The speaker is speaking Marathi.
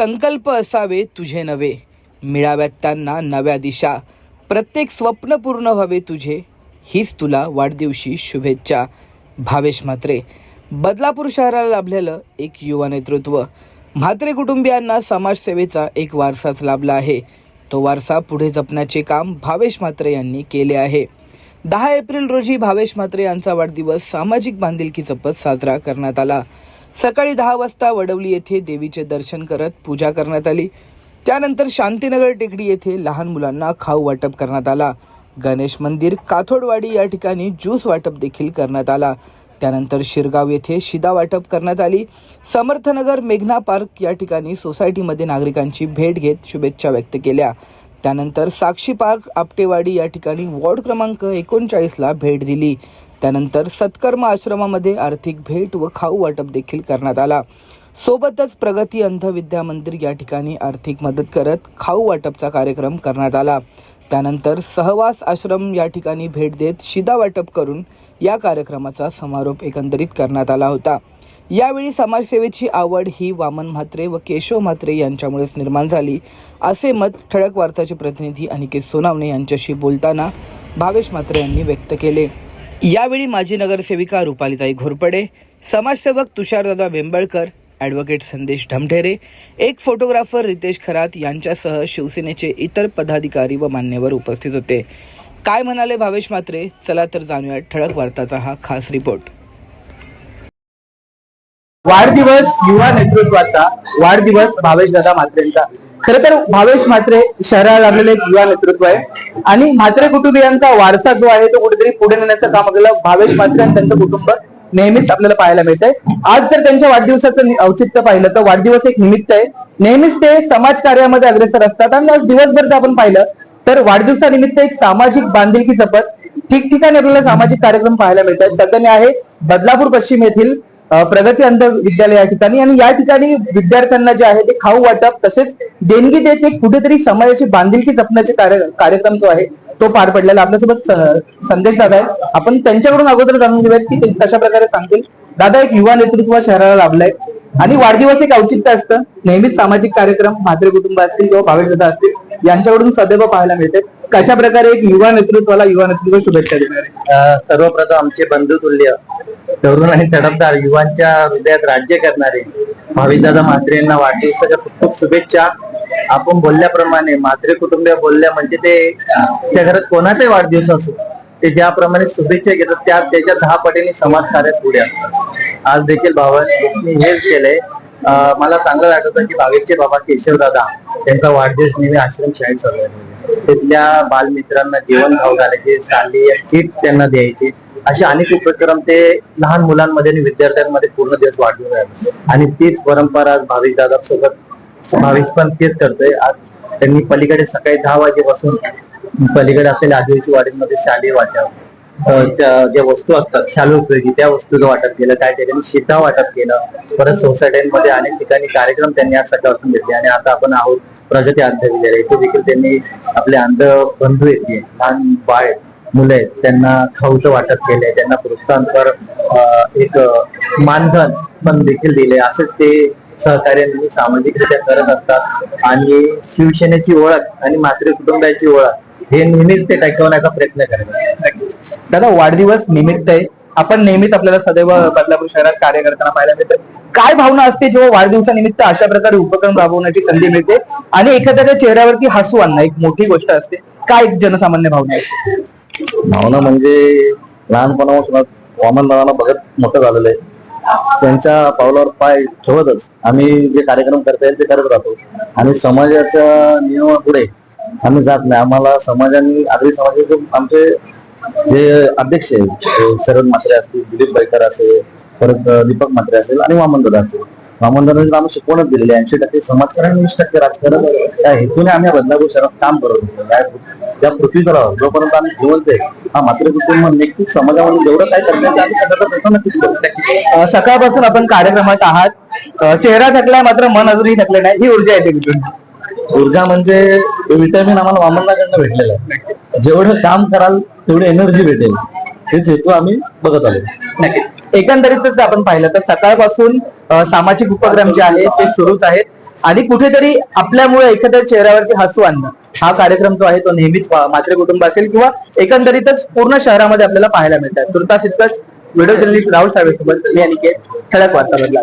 संकल्प असावे तुझे नवे. मिळाव्यात त्यांना नव्या दिशा. प्रत्येक स्वप्न पूर्ण व्हावे तुझे. हीच तुला वाढदिवशी शुभेच्छा. भावेश म्हात्रे बदलापूर शहराला लाभलेलं एक युवा नेतृत्व. म्हात्रे कुटुंबियांना समाजसेवेचा एक वारसाच लाभला आहे. तो वारसा पुढे जपण्याचे काम भावेश म्हात्रे यांनी केले आहे. दहा एप्रिल रोजी भावेश म्हात्रे यांचा वाढदिवस सामाजिक बांधिलकी जपत साजरा करण्यात आला. सकाळी दहा वाजता वडवली येथे देवीचे दर्शन करत पूजा करण्यात आली. त्यानंतर शांतीनगर टेकडी येथे लहान मुलांना खाऊ वाटप करण्यात आला. गणेश मंदिर काथोडवाडी या ठिकाणी ज्यूस वाटप देखील करण्यात आला. त्यानंतर शिरगाव येथे शिदा वाटप करण्यात आली. समर्थनगर मेघना पार्क या ठिकाणी सोसायटीमध्ये नागरिकांची भेट घेत शुभेच्छा व्यक्त केल्या. त्यानंतर साक्षी पार्क आपटेवाडी या ठिकाणी वॉर्ड क्रमांक एकोणचाळीसला भेट दिली. त्यानंतर सत्कर्म आश्रमामध्ये आर्थिक भेट व खाऊ वाटप देखील करण्यात आला. सोबतच प्रगती अंध विद्या मंदिर या ठिकाणी आर्थिक मदत करत खाऊ वाटपचा कार्यक्रम करण्यात आला. त्यानंतर सहवास आश्रम या ठिकाणी भेट देत शिदा वाटप करून या कार्यक्रमाचा समारोप एकंदरीत करण्यात आला होता. यावेळी समाजसेवेची आवड ही वामन म्हात्रे व केशव म्हात्रे यांच्यामुळेच निर्माण झाली. असे मत ठळक वार्ताचे प्रतिनिधी अनिकेत सोनावणे यांच्याशी बोलताना भावेश म्हात्रे यांनी व्यक्त केले. यावेळी माजी नगरसेविका रुपालीताई घोरपडे समाजसेवक तुषारदादा बेंबळकर ॲडव्होकेट संदेश ढमढेरे एक फोटोग्राफर रितेश खरात यांच्यासह शिवसेनेचे इतर पदाधिकारी व मान्यवर उपस्थित होते. काय म्हणाले भावेश मात्रे चला तर जाणूया ठळक वार्ताचा हा खास रिपोर्ट. वाढदिवस युवा नेतृत्वाचा वाढदिवस भावेश दादा मात्रेंचा खर तर भावेश म्हात्रे शहराला लाभलेलं एक युवा नेतृत्व आहे. आणि म्हात्रे कुटुंबियांचा वारसा जो आहे तो कुठेतरी पुढे नेण्याचं काम आपल्याला भावेश म्हात्रे आणि त्यांचं कुटुंब नेहमीच आपल्याला पाहायला मिळत आहे आज जर त्यांच्या वाढदिवसाचं औचित्य पाहिलं तर वाढदिवस एक निमित्त आहे. नेहमीच ते समाज कार्यामध्ये अग्रेसर असतात आणि आज दिवसभर जर आपण पाहिलं तर वाढदिवसानिमित्त एक सामाजिक बांधिलकी जपत ठिकठिकाणी आपल्याला सामाजिक कार्यक्रम पाहायला मिळतात. सध्या मी आहे बदलापूर पश्चिम येथील प्रगती अंध विद्यालय या ठिकाणी आणि या ठिकाणी विद्यार्थ्यांना जे आहे ते खाऊ वाटप तसेच देणगी देत एक कुठेतरी समाजाची बांधिलकी जपण्याचे कार्य- कार्यक्रम जो आहे तो पार पडलेला आपल्यासोबत संदेश दादा आहे आपण त्यांच्याकडून अगोदर जाणून घेऊयात की ते कशा प्रकारे सांगतील. दादा एक युवा नेतृत्व शहराला लाभलंय आणि वाढदिवस एक औचित्य असतं. नेहमीच सामाजिक कार्यक्रम म्हात्रे कुटुंब असतील किंवा भावेश दादा असतील यांच्याकडून सदैव पाहायला मिळते कशा प्रकारे एक युवा नेतृत्वाला युवा नेतृत्व शुभेच्छा देणार? आहे सर्वप्रथम आमचे बंधुतुल्य तरुण आणि तडफदार युवांच्या हृदयात राज्य करणारे भाविदादा म्हात्रे यांना वाढदिवसाच्या खूप खूप शुभेच्छा. आपण बोलल्याप्रमाणे म्हात्रे कुटुंबीय बोलल्या म्हणजे ते त्या घरात कोणाचाही वाढदिवस असो ते ज्याप्रमाणे शुभेच्छा घेतात त्या त्याच्या दहा पटीने समाज कार्यात पुढे असतात आज देखील बाबांनी हेच केलंय. मला चांगलं वाटतं की भाविकचे बाबा केशवदादा त्यांचा वाढदिवस नेहमी आश्रम शाळेत चालू तिथल्या बालमित्रांना जेवण खाऊ घालायचे साली किट त्यांना द्यायचे. असे अनेक उपक्रम ते लहान मुलांमध्ये आणि विद्यार्थ्यांमध्ये पूर्ण दिवस वाढवून राहिले. आणि तीच परंपरा आज भाविक दादा सोबत भाविक पण तेच करतोय. आज त्यांनी पलीकडे सकाळी दहा वाजेपासून पलीकडे असलेल्या आदिवासी वाडीमध्ये शालेय वाटप ज्या वस्तू असतात शालोपयोगी त्या वस्तूचं वाटप केलं. काय ठिकाणी शेता वाटप केलं. परत सोसायट्यांमध्ये अनेक ठिकाणी कार्यक्रम त्यांनी आज सकाळपासून घेतले. आणि आता आपण आहोत प्रगती अंध विद्यालय. इथे देखील त्यांनी आपले अंध बंधू आहेत जे लहान बाळ आहेत, मुलं आहेत त्यांना खाऊचं वाटप केलंय त्यांना प्रोत्साहनपर एक मानधन पण देखील दिले असंच ते सहकार्य सामाजिकरित्या करत असतात. आणि शिवसेनेची ओळख आणि मातृ कुटुंबाची ओळख हे नेहमीच ते टाकवण्याचा प्रयत्न करत दादा वाढदिवस निमित्त आहे. आपण नेहमीच आपल्याला सदैव बदलापूर शहरात कार्य करताना पाहायला मिळतं. काय भावना असते जेव्हा वाढदिवसानिमित्त अशा प्रकारे उपक्रम राबवण्याची संधी मिळते? आणि एखाद्याच्या चेहऱ्यावरती हसू आणणं एक मोठी गोष्ट असते. काय एक जनसामान्य भावना असते भावना म्हणजे लहानपणापासून वामन दादांना बघत मोठं झालेलं आहे. त्यांच्या पावलावर पाय ठेवतच आम्ही जे कार्यक्रम करता येईल ते करत राहतो. आणि समाजाच्या नियमापुढे आम्ही जात नाही. आम्हाला समाजाने आगरी समाजाचे आमचे जे अध्यक्ष आहेत शरद म्हात्रे असतील दिलीप बैकर असेल परत दीपक म्हात्रे असेल आणि वामन दादा असेल. वामन दादांनी आम्ही शिकवणच दिलेली ऐंशी टक्के समाजकारण वीस टक्के राजकारण त्या हेतूने आम्ही बदलापूर शहरात काम करत होतो. या- या पृथ्वीतला जोपर्यंत आम्ही जिवंत आहे हा मात्र कुटुंब नैतिक समाजामध्ये जेवढं काय करण्याचं आम्ही करण्याचा प्रयत्न नक्कीच करू अं, सकाळपासून आपण कार्यक्रमात आहात. चेहरा थकलाय मात्र मन अजूनही थकले नाही. ही ऊर्जा येते कुठून ऊर्जा म्हणजे विटॅमिन आम्हाला वामनाकडनं भेटलेलं आहे. जेवढं काम कराल तेवढी एनर्जी भेटेल. हेच हेतू आम्ही बघत आलो नक्कीच. एकंदरीतच जर आपण पाहिलं तर सकाळपासून सामाजिक उपक्रम जे आहेत ते सुरूच आहेत. आणि कुठेतरी आपल्यामुळे एखाद्या चेहऱ्यावरती हसू आणणं. हा कार्यक्रम जो आहे तो नेहमीच मात्रे कुटुंब असेल किंवा एकंदरीतच पूर्ण शहरामध्ये आपल्याला पाहायला मिळतात. तुर्तास इतकंच व्हिडिओ जर्नलिस्ट राहुल साहेब सोबत मी अनिकेत ठळक वार्ता बदला